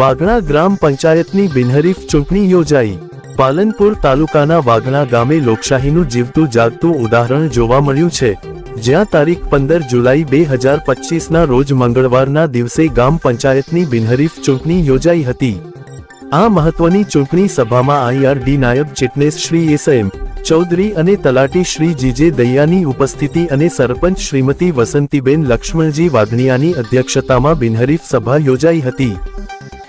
વાગણા ગ્રામ પંચાયતની બિનહરીફ ચૂંટણી યોજાઈ. પાલનપુર તાલુકાના વાગણા ગામે લોકશાહીનું જીવતું જાગતું ઉદાહરણ જોવા મળ્યું છે. જ્યાં તારીખ પંદર જુલાઈ બે હજાર પચીસના રોજ મંગળવારના દિવસે ગામ પંચાયતની બિનહરીફ ચૂંટણી યોજાઈ હતી. આ મહત્વની ચૂંટણી સભામાં આઈઆરડી નાયબ ચિટનેસ શ્રી એસએમ ચૌધરી અને તલાટી શ્રી જીજે દૈયાની ઉપસ્થિતિ અને સરપંચ શ્રીમતી વસંતીબેન લક્ષ્મણજી વાઘણિયાની અધ્યક્ષતામાં બિનહરીફ સભા યોજાઈ હતી.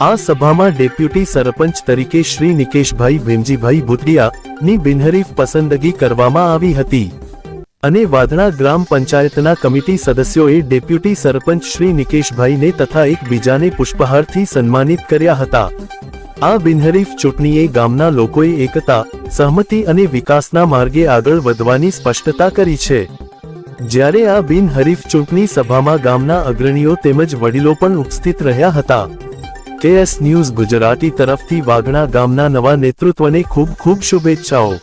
આ સભામાં ડેપ્યુટી સરપંચ તરીકે શ્રી નિકેશભાઈ ભીમજીભાઈ ભૂતિયા ની બિનહરીફ પસંદગી કરવામાં આવી હતી. અને વાધણા ગ્રામ પંચાયતના કમિટી સદસ્યોએ ડેપ્યુટી સરપંચ શ્રી નિકેશભાઈને તથા એકબીજાને પુષ્પહારથી સન્માનિત કર્યા હતા. આ બિનહરીફ ચૂંટણીએ ગામના લોકોએ એકતા, સહમતિ અને વિકાસના માર્ગે આગળ વધવાની સ્પષ્ટતા કરી છે. જ્યારે આ બિનહરીફ ચૂંટણી સભામાં ગામના અગ્રણીઓ તેમજ વડીલો પણ ઉપસ્થિત રહ્યા હતા. કેએસ ન્યૂઝ ગુજરાતી તરફથી વાઘણા ગામના નવા નેતૃત્વને ખૂબ ખૂબ શુભેચ્છાઓ.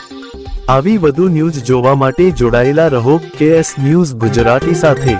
આવી વધુ ન્યૂઝ જોવા માટે જોડાયેલા રહો કેએસ ન્યૂઝ ગુજરાતી સાથે.